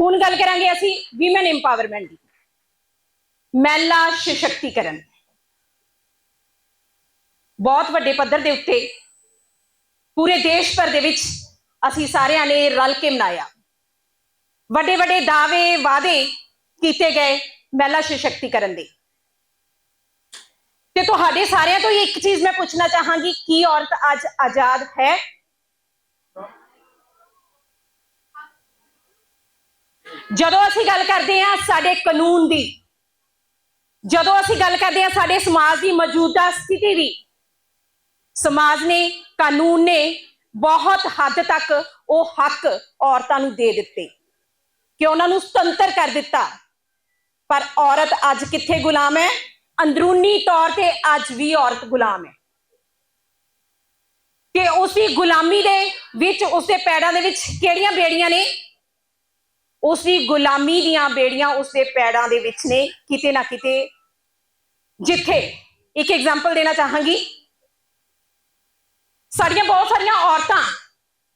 ਹੁਣ ਗੱਲ ਕਰਾਂਗੇ ਅਸੀਂ ਔਮਨ ਇੰਪਾਵਰਮੈਂਟ ਦੀ। ਮਹਿਲਾ ਸਸ਼ਕਤੀਕਰਨ। ਬਹੁਤ ਵੱਡੇ ਪੱਧਰ ਦੇ ਉੱਤੇ ਪੂਰੇ ਦੇਸ਼ ਭਰ ਦੇ ਵਿੱਚ ਅਸੀਂ ਸਾਰਿਆਂ ਨੇ ਰਲ ਕੇ ਮਨਾਇਆ। ਵੱਡੇ ਵੱਡੇ ਦਾਅਵੇ ਵਾਅਦੇ ਕੀਤੇ ਗਏ ਮਹਿਲਾ ਸਸ਼ਕਤੀਕਰਨ ਦੇ। ਤੇ ਤੁਹਾਡੇ ਸਾਰਿਆਂ ਤੋਂ ਹੀ ਇੱਕ ਚੀਜ਼ ਮੈਂ ਪੁੱਛਣਾ ਚਾਹਾਂਗੀ, ਕੀ ਔਰਤ ਅੱਜ ਆਜ਼ਾਦ ਹੈ? ਜਦੋਂ ਅਸੀਂ ਗੱਲ ਕਰਦੇ ਹਾਂ ਸਾਡੇ ਕਾਨੂੰਨ ਦੀ, ਜਦੋਂ ਅਸੀਂ ਗੱਲ ਕਰਦੇ ਹਾਂ ਸਾਡੇ ਸਮਾਜ ਦੀ ਮੌਜੂਦਾ ਸਥਿਤੀ ਦੀ, ਸਮਾਜ ਨੇ, ਕਾਨੂੰਨ ਨੇ ਬਹੁਤ ਹੱਦ ਤੱਕ ਉਹ ਹੱਕ ਔਰਤਾਂ ਨੂੰ ਦੇ ਦਿੱਤੇ। ਕਿ ਉਹਨਾਂ ਨੂੰ ਸੁਤੰਤਰ ਕਰ ਦਿੱਤਾ। ਪਰ ਔਰਤ ਅੱਜ ਕਿੱਥੇ ਗੁਲਾਮ ਹੈ? ਅੰਦਰੂਨੀ ਤੌਰ ਤੇ ਅੱਜ ਵੀ ਔਰਤ ਗੁਲਾਮ ਹੈ। ਕਿ ਉਸਦੀ ਗੁਲਾਮੀ ਦੇ ਵਿੱਚ, ਉਸਦੇ ਪੈੜਾਂ ਦੇ ਵਿੱਚ ਕਿਹੜੀਆਂ ਬੇੜੀਆਂ ਨੇ? ਉਸਦੀ ਗੁਲਾਮੀ ਦੀਆਂ ਬੇੜੀਆਂ ਉਸਦੇ ਪੈੜਾਂ ਦੇ ਵਿੱਚ ਨੇ, ਕਿਤੇ ਨਾ ਕਿਤੇ ਜਿੱਥੇ, ਇੱਕ ਐਗਜ਼ਾਮਪਲ ਦੇਣਾ ਚਾਹਾਂਗੀ। ਸਾਡੀਆਂ ਬਹੁਤ ਸਾਰੀਆਂ ਔਰਤਾਂ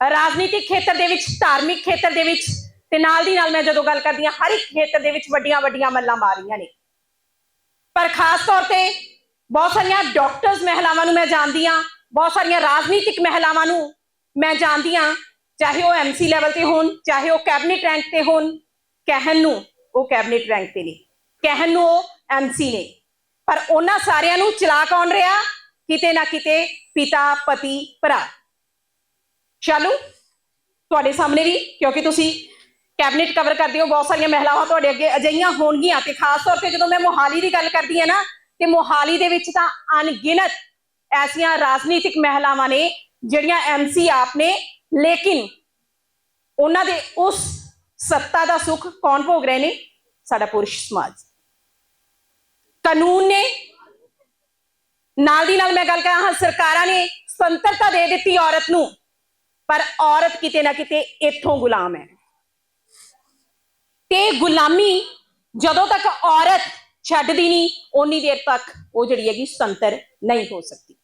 ਰਾਜਨੀਤਿਕ ਖੇਤਰ ਦੇ ਵਿੱਚ, ਧਾਰਮਿਕ ਖੇਤਰ ਦੇ ਵਿੱਚ ਤੇ ਨਾਲ ਦੀ ਨਾਲ ਮੈਂ ਜਦੋਂ ਗੱਲ ਕਰਦੀ ਹਾਂ, ਹਰ ਇੱਕ ਖੇਤਰ ਦੇ ਵਿੱਚ ਵੱਡੀਆਂ ਵੱਡੀਆਂ ਮੱਲਾਂ ਮਾਰੀਆਂ ਨੇ। ਪਰ ਖਾਸ ਤੌਰ ਤੇ ਬਹੁਤ ਸਾਰੀਆਂ ਡਾਕਟਰਸ ਮਹਿਲਾਵਾਂ ਨੂੰ ਮੈਂ ਜਾਣਦੀ ਹਾਂ, ਬਹੁਤ ਸਾਰੀਆਂ ਰਾਜਨੀਤਿਕ ਮਹਿਲਾਵਾਂ ਨੂੰ ਮੈਂ ਜਾਣਦੀ ਹਾਂ ਚਾਹੇ ਉਹ ਐਮਸੀ ਲੈਵਲ ਤੇ ਹੋਣ, ਚਾਹੇ ਉਹ ਕੈਬਨਿਟ ਰੈਂਕ ਤੇ ਹੋਣ, ਕਹਿਣ ਨੂੰ ਉਹ ਕੈਬਨਿਟ ਰੈਂਕ ਤੇ ਨੇ, ਕਹਿਣ ਨੂੰ ਉਹ ਐਮਸੀ ਨੇ। ਪਰ ਉਹਨਾਂ ਸਾਰਿਆਂ ਨੂੰ ਚਲਾ ਕੌਣ ਰਿਹਾ? ਕਿਤੇ ਨਾ ਕਿਤੇ ਪਿਤਾ, ਪਤੀ, ਭਰਾ। ਚਲੋ ਤੁਹਾਡੇ ਸਾਹਮਣੇ ਵੀ, ਕਿਉਂਕਿ ਤੁਸੀਂ ਕੈਬਨਿਟ ਕਵਰ ਕਰਦੇ ਹੋ, ਬਹੁਤ ਸਾਰੀਆਂ ਮਹਿਲਾਵਾਂ ਤੁਹਾਡੇ ਅੱਗੇ ਅਜਿਹੀਆਂ ਹੋਣਗੀਆਂ ਤੇ ਖਾਸ ਤੌਰ ਤੇ ਜਦੋਂ ਮੈਂ ਮੋਹਾਲੀ ਦੀ ਗੱਲ ਕਰਦੀ ਹਾਂ ਨਾ, ਤੇ ਮੋਹਾਲੀ ਦੇ ਵਿੱਚ ਤਾਂ ਅਣਗਿਣਤ ਐਸੀਆਂ ਰਾਜਨੀਤਿਕ ਮਹਿਲਾਵਾਂ ਨੇ, ਜਿਹੜੀਆਂ ਐਮਸੀ ਆਪ ਨੇ ਲੇਕਿਨ ਉਹਨਾਂ ਦੇ ਉਸ ਸੱਤਾ ਦਾ ਸੁੱਖ ਕੌਣ ਭੋਗ ਰਹੇ ਨੇ? ਸਾਡਾ ਪੁਰਸ਼ ਸਮਾਜ। ਕਾਨੂੰਨ ਨੇ ਨਾਲ ਦੀ ਨਾਲ ਮੈਂ ਗੱਲ ਕਰਾਂ, ਹਾਂ, ਸਰਕਾਰਾਂ ਨੇ ਸੁਤੰਤਰਤਾ ਦੇ ਦਿੱਤੀ ਔਰਤ ਨੂੰ, ਪਰ ਔਰਤ ਕਿਤੇ ਨਾ ਕਿਤੇ ਇੱਥੋਂ ਗੁਲਾਮ ਹੈ। ਤੇ ਗੁਲਾਮੀ ਜਦੋਂ ਤੱਕ ਔਰਤ ਛੱਡਦੀ ਨਹੀਂ, ਓਨੀ ਦੇਰ ਤੱਕ ਉਹ ਜਿਹੜੀ ਹੈਗੀ ਸੁਤੰਤਰ ਨਹੀਂ ਹੋ ਸਕਦੀ।